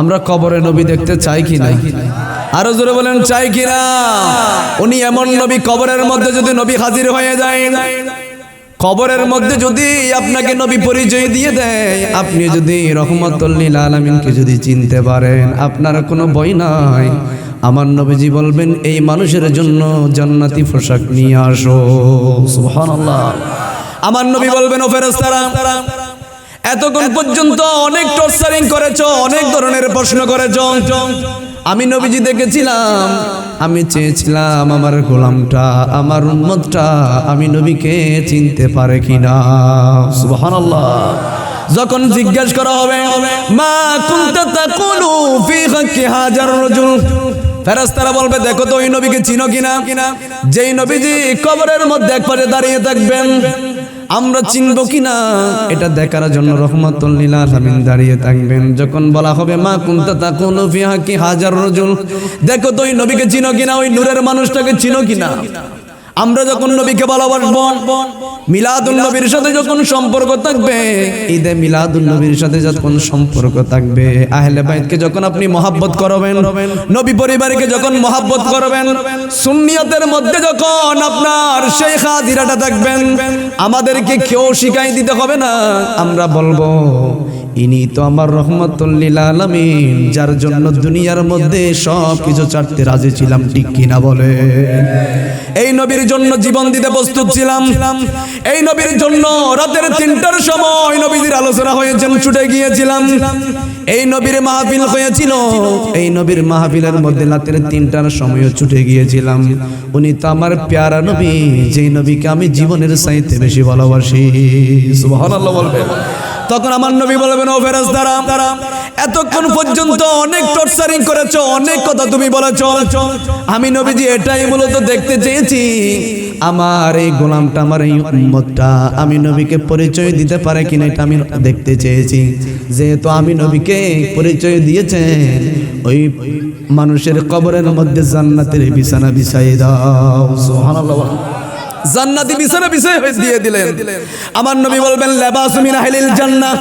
আমরা কবরে নবী দেখতে চাই কি না আরও জোরে বলেন, চাই কি না উনি এমন নবী কবরের মধ্যে যদি নবী হাজির হয়ে যায়। কবরের মধ্যে যদি আপনাকে নবী পরিচয় দিয়ে দেয়, আপনি যদি রহমতুল্লিল আলমিনকে যদি চিনতে পারেন, আপনার কোনো বই নাই। আমার নবীজি বলবেন, এই মানুষের জন্য জান্নাতি পোশাক নিয়ে আসো। আমার নবী বলবেন, ও ফেরেশতারা এতক্ষণ পর্যন্ত অনেক টর্চারিং করেছ, অনেক ধরনের প্রশ্ন করেছ। আমি নবীজি দেখেছিলাম, আমি চেয়েছিলাম আমার গোলামটা, আমার উম্মতটা আমি নবীকে চিনতে পারে কিনা। সুবহানাল্লাহ। যখন জিজ্ঞাসা করা হবে, মা কুনতা তাকুলু ফি হাক্কি হাজার রাজুল? ফেরেশতারা বলবে, দেখো তো, ওই নবীকে চিনো কিনা? যেই নবীজি কবরের মধ্যে একবারে দাঁড়িয়ে থাকবেন আমরা চিনব কিনা? এটা দেখার জন্য রহমতুল্লিল আলামিন দাঁড়িয়ে থাকবেন। যখন বলা হবে, মা কুনতা তাকুনু কোন হাজার রজুল? দেখো তো ওই নবীকে চিনো কিনা? ওই নূরের মানুষটাকে চিনো কিনা? আমরা যখন নবীকে ভালোবাসবো মিলাদুল নবীর সাথে যখন সম্পর্ক থাকবে ঈদে মিলাদুল নবীর সাথে যখন সম্পর্ক থাকবে আহলে বাইতকে যখন আপনি মহাব্বত করবেন নবী পরিবারকে যখন মহাব্বত করবেন সুন্নিয়তের মধ্যে যখন আপনার সেই হাজিরাটা থাকবেন আমাদেরকে কেউ শিখাই দিতে হবে না আমরা বলব ইনি তো আমার রহমতুল্লিল আলমিন, যার জন্য দুনিয়ার মধ্যে সব কিছু ছাড়তে রাজি ছিলাম, ঠিক কিনা বলে? এই নবীর জন্য জীবন দিতে প্রস্তুত ছিলাম। এই নবীর জন্য রাতের তিনটার সময় নবীদের আলোচনা হয়েছেন, ছুটে গিয়েছিলাম। এই নবীর মাহফিল হয়েছিল। এই নবীর মাহফিলের মধ্যে রাতের তিনটার সময় ছুটে গিয়েছিলাম। উনি তো আমার প্যারা নবী, যেই নবীকে আমি জীবনের চাইতে বেশি ভালোবাসি। সুবহানাল্লাহ বলবে। তখন আমার নবী বলবেন, ও ফেরেশতারা তারা এতক্ষণ পর্যন্ত অনেক টর্চারিং করেছ, অনেক কথা তুমি বলেছ। আমি নবীজি এটাই মূলত দেখতে চেয়েছি। আমার এই গোলামটা, আমার এই উম্মতটা, আমি নবীকে পরিচয় দিতে পারে কিনা এটা আমি দেখতে চেয়েছি। যেহেতু আমি নবীকে পরিচয় দিয়েছেন, ওই মানুষের কবরের মধ্যে জান্নাতের বিছানা বিছাই দাও। সুবহানাল্লাহ। জান্নাতি বিছানা বিছাই দিয়ে দিলেন। আমার নবী বলবেন, লেবাস মিন আহলিল জান্নাহ।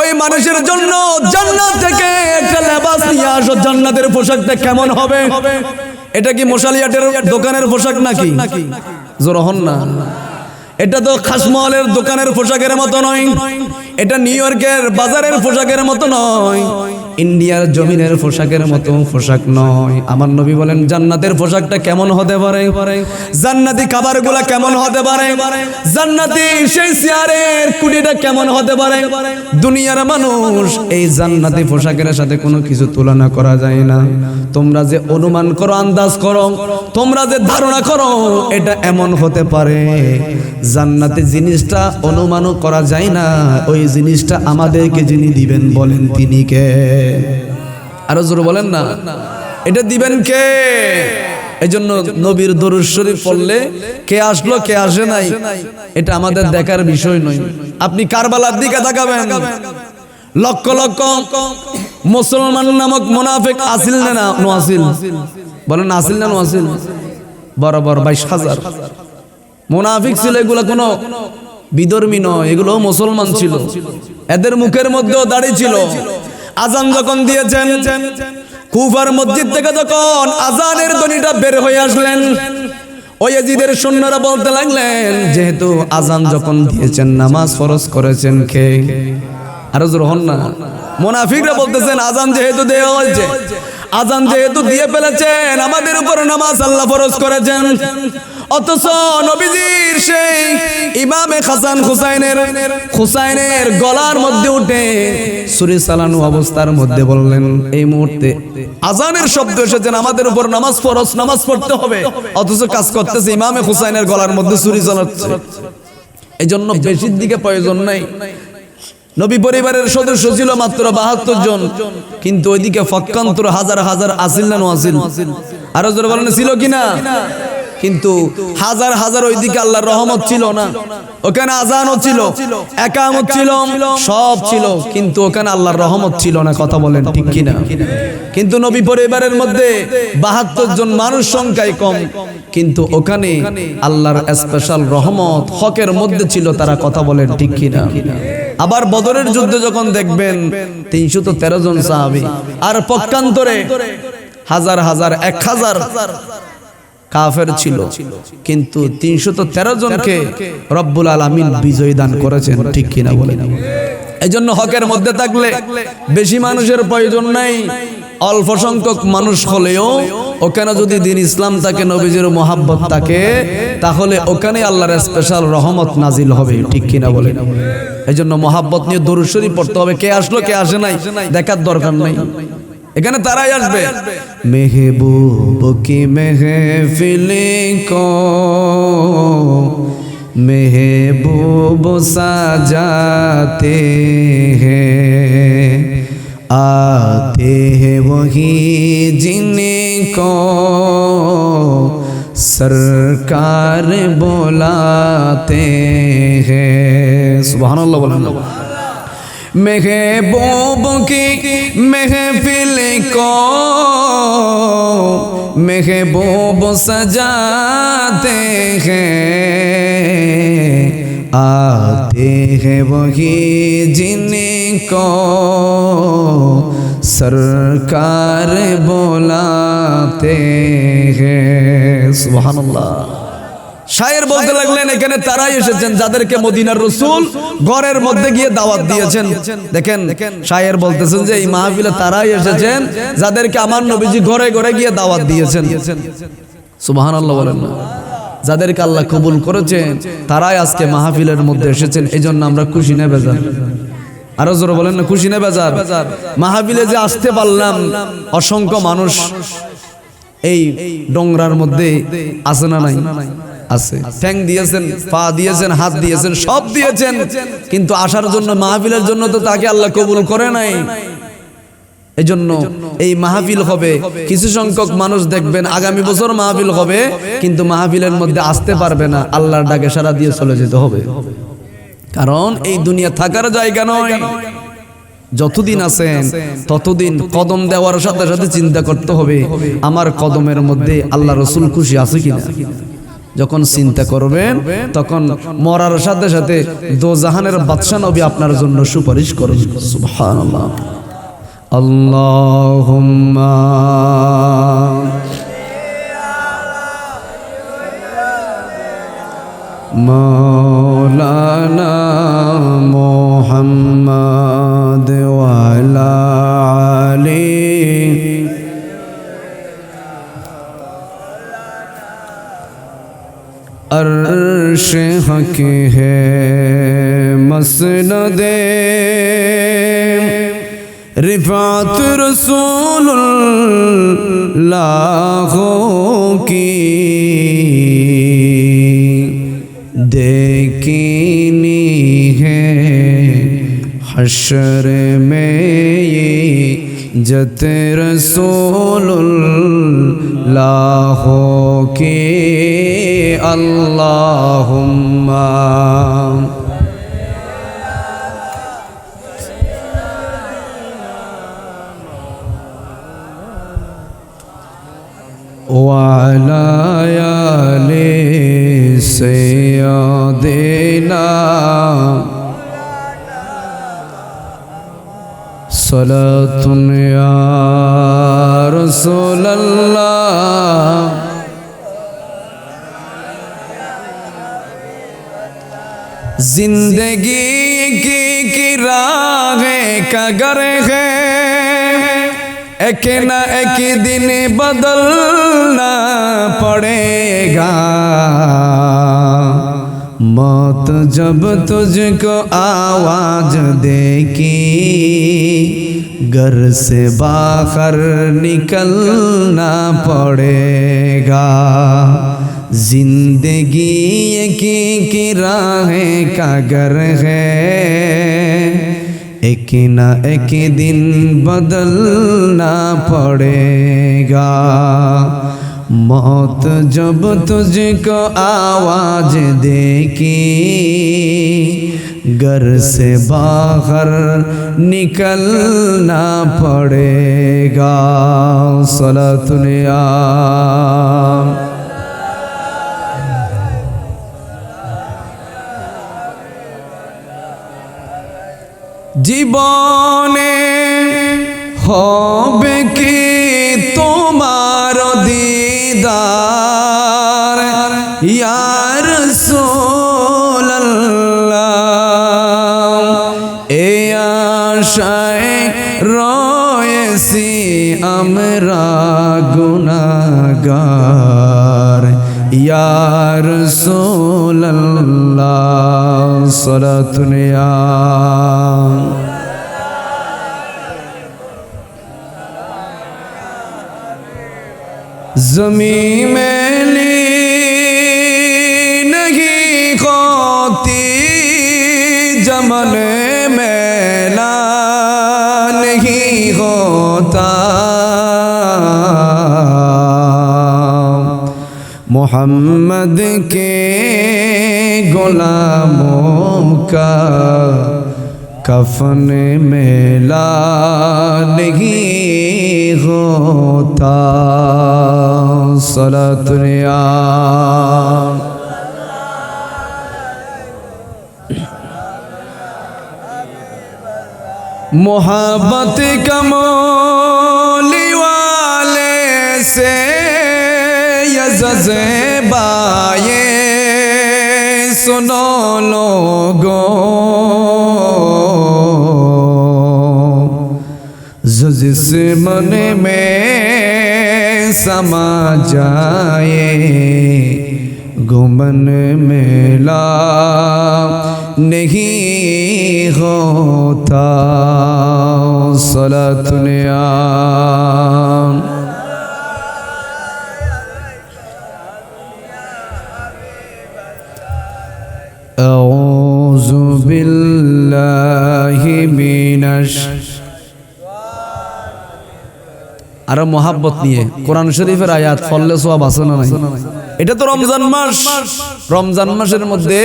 ওই মানুষের জন্য জান্নাত থেকে একটা লেবাস নিয়ে আসো, জান্নাতের পোশাকটা কেমন হবে? এটা কি মশালিয়াটের দোকানের পোশাক নাকি? জোর হন না। এটা তো খাসমহলের দোকানের পোশাকের মতো নয়। এটা নিউ ইয়র্কের বাজারের পোশাকের মতো নয়। ইন্ডিয়ার জমিনের পোশাকের মতো পোশাক নয়। আমার নবী বলেন, জান্নাতের পোশাকটা কেমন হতে পারে? জান্নাতি খাবারগুলা কেমন হতে পারে? জান্নাতি সেই চেয়ারের কুড়িটা কেমন হতে পারে? দুনিয়ার মানুষ এই জান্নাতি পোশাকের সাথে কোনো কিছু তুলনা করা যায় না। তোমরা যে অনুমান করো, আন্দাজ করো, তোমরা যে ধারণা করো, এটা এমন হতে পারে। জান্নাতে জিনিসটা অনুমানও করা যায় না। ওই জিনিসটা আমাদেরকে যিনি দিবেন বলেন তিনি কে? আরও জোর বলেন না। এটা দিবেন কে? এই জন্য নবীর দরুদ পড়লে কে আসলো, কে আসে নাই, এটা আমাদের দেখার বিষয় নয়। আপনি কারবালার দিকে তাকাবেন। লক্ষ লক্ষ মুসলমান নামক মোনাফেক আসিল না না, নো আসিল। বলেন আসিল না, নো আসিল। বরাবর বাইশ হাজার। মোনাফিক ছিল, এগুলো কোনো বিধর্মী নয়, এগুলো মুসলমান ছিল। এদের মুখের মধ্যেও দাঁড়িয়ে ছিল। আজান যখন দিয়েছেন, কুফার মসজিদ থেকে যখন আজানের ধ্বনিটা বের হয়ে আসলেন ওই এজিদের সৈন্যরা বলতে লাগলেন, যেহেতু আজান যখন দিয়েছেন, নামাজ ফরজ করেছেন কে? আরও জোর হন না। মোনাফিকরা বলতেছেন, আজান যেহেতু দেওয়া হয়েছে, আজান যেহেতু দিয়ে ফেলেছেন, আমাদের উপর নামাজ আল্লাহ ফরজ করেছেন। অথচ নবীজির সেই ইমামে হাসান হুসাইনের হুসাইনের গলার মধ্যে উঠে সুরি চালানো অবস্থার মধ্যে বললেন, এই মুহূর্তে আজানের শব্দ এসেছেন, আমাদের উপর নামাজ ফরজ, নামাজ পড়তে হবে। অথচ কাজ করতেছে ইমামে হুসাইনের গলার মধ্যে সুরি চালাচ্ছে। এই জন্য বেশির দিকে প্রয়োজন নাই। নবী পরিবারের সদস্য ছিল মাত্র বাহাত্তর জন, কিন্তু ওইদিকে ফক্কান্তর হাজার হাজার আসিল না আসিল। আরও জোরে বলেন, ছিল কিনা? কিন্তু হাজার হাজার ওইদিকে আল্লাহর রহমত ছিল না। ওখানে আজানও ছিল, একামত ছিল, সব ছিল, কিন্তু ওখানে আল্লাহর রহমত ছিল না, কথা বলেন ঠিক কিনা? কিন্তু নবী পরিবারের মধ্যে বাহাত্তর জন মানুষ সংখ্যায় কম, কিন্তু ওখানে আল্লাহর স্পেশাল রহমত হকের মধ্যে ছিল, তারা কথা বলেন ঠিক কিনা? আবার বদরের যুদ্ধে যখন দেখবেন, তিনশো তো তেরো জন সাহাবি, আর পক্ষান্তরে হাজার হাজার, এক হাজার কাফের ছিল। কিন্তু তিনশো তেরো জনকে রব্বুল আলমিন বিজয় দান করেছেন, ঠিক কিনা বলে এই জন্য হকের মধ্যে থাকলে বেশি মানুষের প্রয়োজন নাই, অল্প সংখ্যক মানুষ হলেও ওখানে যদি দিন ইসলাম থাকে, নবীজির মোহাব্বত থাকে, তাহলে ওখানে আল্লাহর স্পেশাল রহমত নাজিল হবে, ঠিক কিনা বলে এই জন্য মোহাব্বত নিয়ে দরুশরী পড়তে হবে। কে আসলো, কে আসে নাই, দেখার দরকার নাই। এখানে তারাই আসবে মেহবুব কি মেহফিলে কো মেহবুব সাজাতে हैं आते हैं वही जिनको सरकार बुलाते हैं सुभान अल्लाह محبوب کی محفل کو محبوب سجاتے ہیں۔ آتے ہیں وہی جن کو سرکار بولاتے ہیں۔ سبحان اللہ۔ শায়ের বলতে লাগলেন এখানে তারাই এসেছেন যাদেরকে মদিনার রসুল ঘরের মধ্যে গিয়ে দাওয়াত দিয়েছেন। দেখেন শায়ের বলতেছেন যে এই মাহফিলে তারাই এসেছেন যাদেরকে আমার নবীজি ঘরে ঘরে গিয়ে দাওয়াত দিয়েছেন। সুবাহান আল্লাহ বলেন না। যাদেরকে আল্লাহ কবুল করেছেন তারাই আজকে মাহফিলের মধ্যে এসেছেন। এই জন্য আমরা খুশি নেবে যান আরও জোরে বলেন না খুশি নেবে যান মাহফিলে যে আসতে পারলাম অসংখ্য মানুষ এই ডোংরার মধ্যে আছে না নাই? আছে। ঠ্যাং দিয়েছেন, পা দিয়েছেন, হাত দিয়েছেন, সব দিয়েছেন। কিন্তু আসার জন্য, মাহফিলের জন্য তো তাকে আল্লাহ কবুল করে নাই। এই জন্য এই মাহফিল হবে। কিছু সংখ্যক মানুষ দেখবেন, আগামী বছর মাহফিল হবে, কিন্তু মাহফিলের মধ্যে আসতে পারবে না। আল্লাহর ডাকে সারা দিয়ে চলে যেতে হবে। কারণ এই দুনিয়া থাকার জায়গা নয়। যতদিন আছেন, ততদিন কদম দেওয়ার সাথে সাথে চিন্তা করতে হবে, আমার কদমের মধ্যে আল্লাহ রসুল খুশি আছে কিনা। যখন চিন্তা করবেন তখন মরার সাথে সাথে দোজাহানের বাদশাহ নবী আপনার জন্য সুপারিশ করেন সুবহানাল্লাহ। আল্লাহুম্মা মাওলানা عرش حق ہے مسند رفعت رسول اللہ کی۔ دیکینی ہے حشر میں یہ जत रसोल्लाह के अल्लाहुम्मा वालाया ले से देना صلاة يا رسول الله زندگی کی کی راہ کگر ہے ایک نہ ایک دن بدلنا پڑے گا मौत जब तुझको आवाज देगी घर से बाहर निकलना पड़ेगा जिंदगी की की राहें का घर है एक न एक दिन बदलना पड़ेगा मौत जब तुझको आवाज देगी घर से बाहर निकलना पड़ेगा सलातुनिया জীবনে হবে কি গুনাগার ইয়ার সোল্লাহ সরাতুনিয়া زمین میں لی نہیں ہوتی جملے محمد کے غلاموں کا کفن میلا نہیں ہوتا۔ سلط محبت کمولی والے سے جذبہ یہ سنو لوگوں جس من میں سما جائے گمن میلا نہیں ہوتا۔ سلطنیا أعوذ بالله من الشيطان আর মহাব্বত নিয়ে কোরআন শরীফের আয়াত ফললে সোয়াব আছে না নাই এটা তো রমজান মাস রমজান মাসের মধ্যে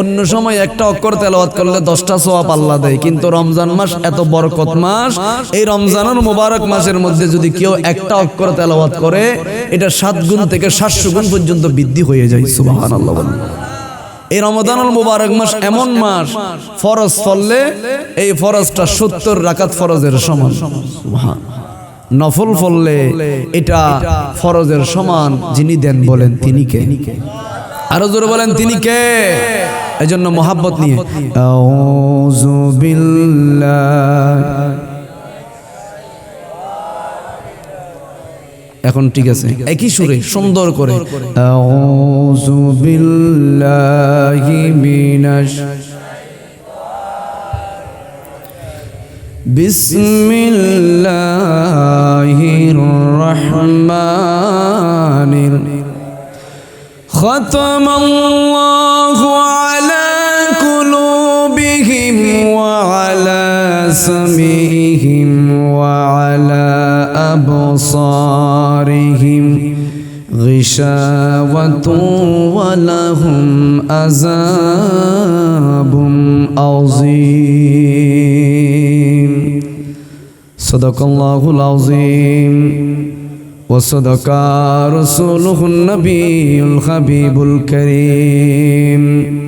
অন্য সময় একটা অক্ষর তেলাওয়াত করলে দশটা সোয়াব আল্লাহ দেয় কিন্তু রমজান মাস এত বরকত মাস এই রমজানুল মুবারক মাসের মধ্যে যদি কেউ একটা অক্ষর তেলাওয়াত করে এটা সাত গুণ থেকে সাতশো গুণ পর্যন্ত বৃদ্ধি হয়ে যায় সুবাহান আল্লাহ এই রমজানুল মুবারক মাস এমন মাস, ফরজ ফললে এই ফরজটা সত্তর রাকাত ফরজের সমান। নফল ফললে এটা ফরজের সমান যিনি দেন বলেন তিনি কে? আরও জোরে বলেন তিনি কে? এই জন্য মোহাব্বত নিয়ে। এখন ঠিক আছে একই সুরে সুন্দর করে আউযু বিল্লাহি মিনাশ بسم الله الرحمن الرحيم ختم الله على قلوبهم وعلى سمعهم غشاوة ولهم عذاب عظيم. صدق الله العظيم. وصدق رسوله النبي الحبيب الكريم.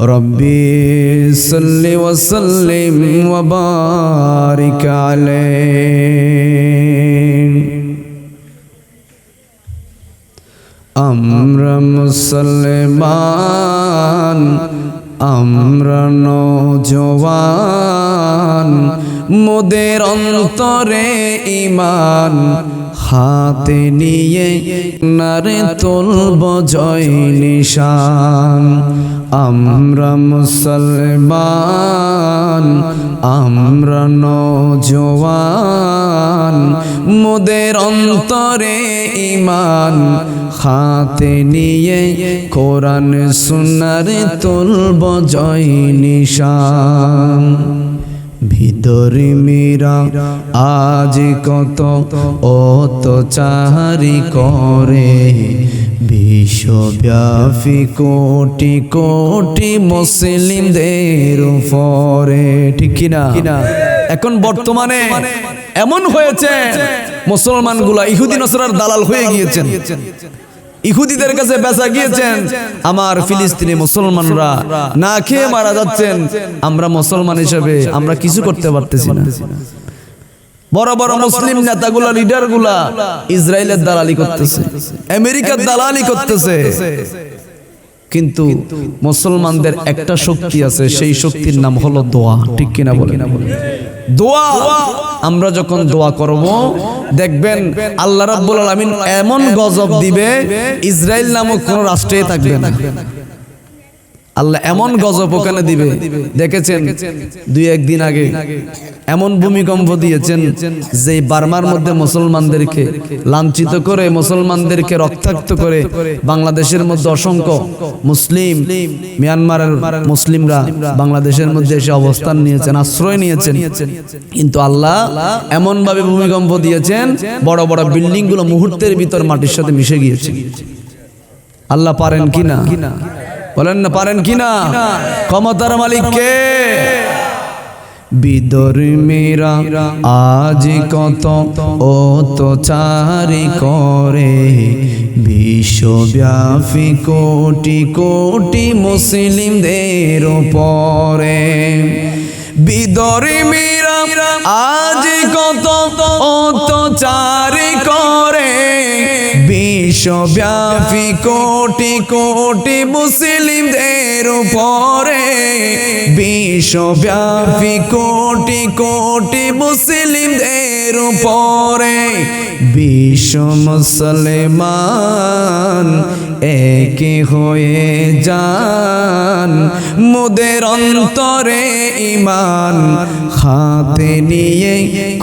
ربي صل وسلم وبارك عليه. মুসলমান আমরা নজওয়ান মোদের অন্তরে ইমান হাতে নিয়ে নারে তুলব জয় নিশান। আমরা মুসলমান আমরা নজওয়ান মোদের অন্তরে ইমান হাতে নিয়ে কোরআন সুনার তুলব জয় নিশান। ভিতরে মেরা, আজ কত অত চারি করে। বিশ্বব্যাপী কোটি কোটি মুসলিমদের উপরে। ঠিক কিনা? এখন বর্তমানে এমন হয়েছে, মুসলমানগুলা ইহুদিন দালাল হয়ে গিয়েছেন। ইহুদিদের কাছে বেচা গিয়েছেন। আমার ফিলিস্তিনি মুসলমানরা না খেয়ে মারা যাচ্ছেন। আমরা মুসলমান হিসেবে আমরা কিছু করতে পারতেছি না। বড় বড় মুসলিম নেতাগুলা লিডারগুলা ইসরায়েলের দালালি করতেছে। আমেরিকার দালালি করতেছে। কিন্তু মুসলমানদের একটা শক্তি আছে, সেই শক্তির নাম হলো দোয়া। ঠিক কিনা বলে দোয়া! আমরা যখন দোয়া করব, দেখবেন আল্লাহ রাব্বুল আলামিন এমন গজব দিবে ইসরায়েল নামক কোন রাষ্ট্রে থাকবে না। আল্লাহ এমন গজব ওখানে দিবে। দেখেছেন? দুই একদিন আগে। এমন ভূমিকম্প দিয়েছেন যে বার্মার মধ্যে মুসলমানদেরকে লাঞ্ছিত করে মুসলমানদেরকে রক্তাক্ত করে বাংলাদেশের মধ্যে অসংখ্য মুসলিম মিয়ানমারের মুসলিমরা বাংলাদেশের মধ্যে এসে অবস্থান নিয়েছেন আশ্রয় নিয়েছেন। কিন্তু আল্লাহ এমন ভাবে ভূমিকম্প দিয়েছেন বড় বড় বিল্ডিংগুলো মুহূর্তের ভিতর মাটির সাথে মিশে গিয়েছে। আল্লাহ পারেন কিনা বলেন না, পারেন কি না? ক্ষমতার মালিক কে বিদর মেরা, আজ কত ও তো চারি করে। বিশ্বব্যাপী কোটি কোটি মুসলিমদের বিদরে মেরা, আজ কত বিশ্বব্যাপী কোটি কোটি মুসলিমদের উপরে বিশ্বব্যাপী কোটি কোটি মুসলিমদের উপরে বিশ্ব মুসলমান একে হয়ে যান। মোদের অন্তরে ইমান হাতে নিয়ে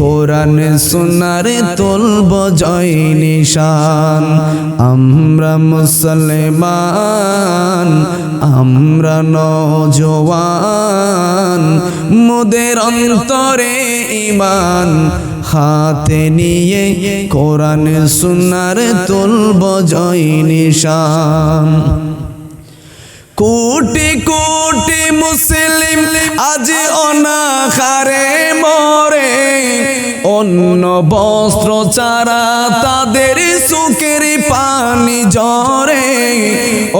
কোরআন সোনার তুলব জয় নিশান আমরা মুসলমান, আমরা নজওয়ান মোদের অন্তরে ইমান হাতে নিয়ে কোরআন সুনার তুলব জয় নিশান। কোটি কোটি মুসলিম আজ অনাহারে মরে। অন্য বস্ত্র, চারা তাদের সুখের পানি জরে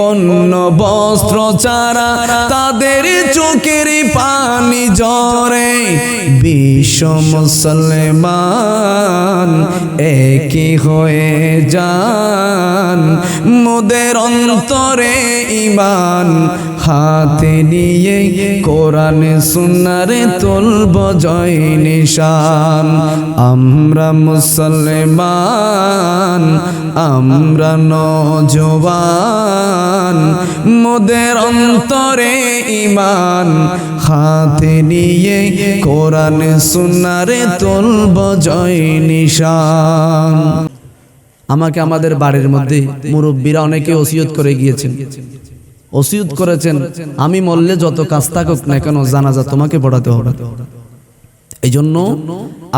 অন্য বস্ত্র, চারা তাদের চোখের পানি জরে বিশ্ব মুসলমান একই হয়ে যান। মোদের অন্তরে ইমান হাতে নিয়ে কোরআন সুনারে তুলব জয় নিশান আমরা মুসলমান, আমরা নজওয়ান মোদের অন্তরে ইমান হাতে নিয়ে কোরআন সুনারে তুলব জয় নিশান আমাকে আমাদের বাড়ির মধ্যে মুরব্বীরা অনেকে ওসিয়ত করে গিয়েছেন। ওসিয়ত করেছেন, আমি মরলে যত কাজ থাকুক না কেন জানাজা তোমাকে পড়াতে হবে। এই জন্য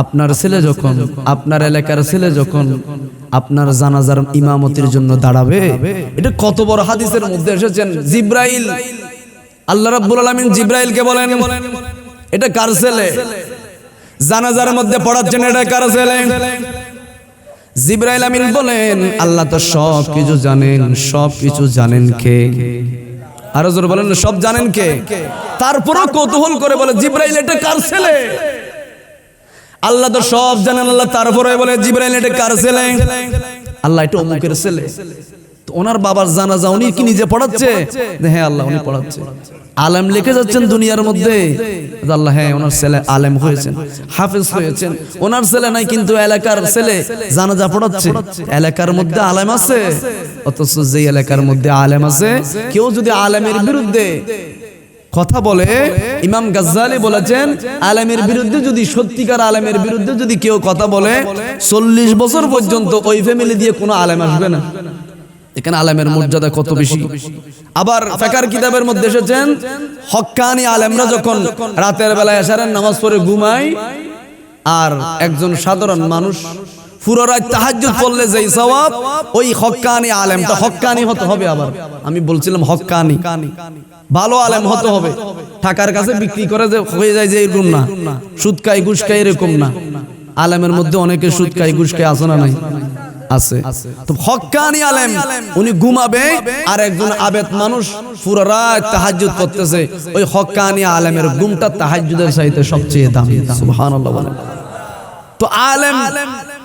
আপনার ছেলে যখন, আপনার এলাকার ছেলে যখন আপনার জানাজার ইমামতির জন্য দাঁড়াবে, এটা কত বড় হাদিসের মধ্যে এসেছেন, জিব্রাইল। আল্লাহ রাব্বুল আলামিন জিব্রাইলকে বলেন, এটা কার ছেলে? জানাজার মধ্যে পড়ার জন্য এটা কার ছেলে? জিব্রাইল আমিন বলেন, আল্লাহ তো সব কিছু জানেন, সব কিছু জানেন কে? আরও জোর বলেন, সব জানেন কে? তারপরও কৌতূহল করে বলে, জিব্রাইল এটা কার ছেলে? আল্লাহ তো সব জানেন, আল্লাহ তারপরে বলে, জিব্রাইল এটা কার ছেলে? আল্লাহ এটা অমুকের ছেলে। ওনার বাবার জানাজা উনি কি নিজে পড়াচ্ছে? হ্যাঁ আল্লাহ উনি পড়াচ্ছে। আলেম লিখে যাচ্ছেন দুনিয়ার মধ্যে। আল্লাহ হ্যাঁ ওনার ছেলে আলেম হয়েছেন হাফেজ হয়েছেন। ওনার ছেলে নাই কিন্তু এলাকার ছেলে জানাজা পড়াচ্ছে। এলাকার মধ্যে আলেম আছে। অথচ যে এলাকার মধ্যে আলেম আছে কেউ যদি আলেমের বিরুদ্ধে কথা বলে ইমাম গাজ্জালি বলেছেন আলেমের বিরুদ্ধে যদি সত্যিকার আলেমের বিরুদ্ধে যদি কেউ কথা বলে চল্লিশ বছর পর্যন্ত ওই ফ্যামিলি দিয়ে কোনো আলেম আসবে না। এখানে আলেমের মর্যাদা কত বেশি? আবার ফেকার কিতাবের মধ্যে এসেছেন হক্কানি আলেমরা যখন রাতের বেলায় এসারেন নামাজ পড়ে ঘুমায় আর একজন সাধারণ মানুষ পুরো রাত তাহাজ্জুদ পড়লে যেই সওয়াব ওই হক্কানি আলেমটা হক্কানি হতে হবে আবার। আমি বলছিলাম হক্কানি ভালো আলেম হতে হবে। টাকার কাছে বিক্রি করে যে হয়ে যায় যে এরকম না। সুদ ঘুষ এরকম না। আলেমের মধ্যে অনেকে সুদ খাই ঘুষ খাই আসে না নাই? আছে। হকানি আলেম, উনি ঘুমাবে আর একজন আবেদ মানুষ পুরো রাত তাহাজ্জুদ করতেছে। ওই হকানি আলেমের ঘুমটা তাহাজ্জুদের চাইতে সবচেয়ে দামি। সুবহানাল্লাহ তো আলেম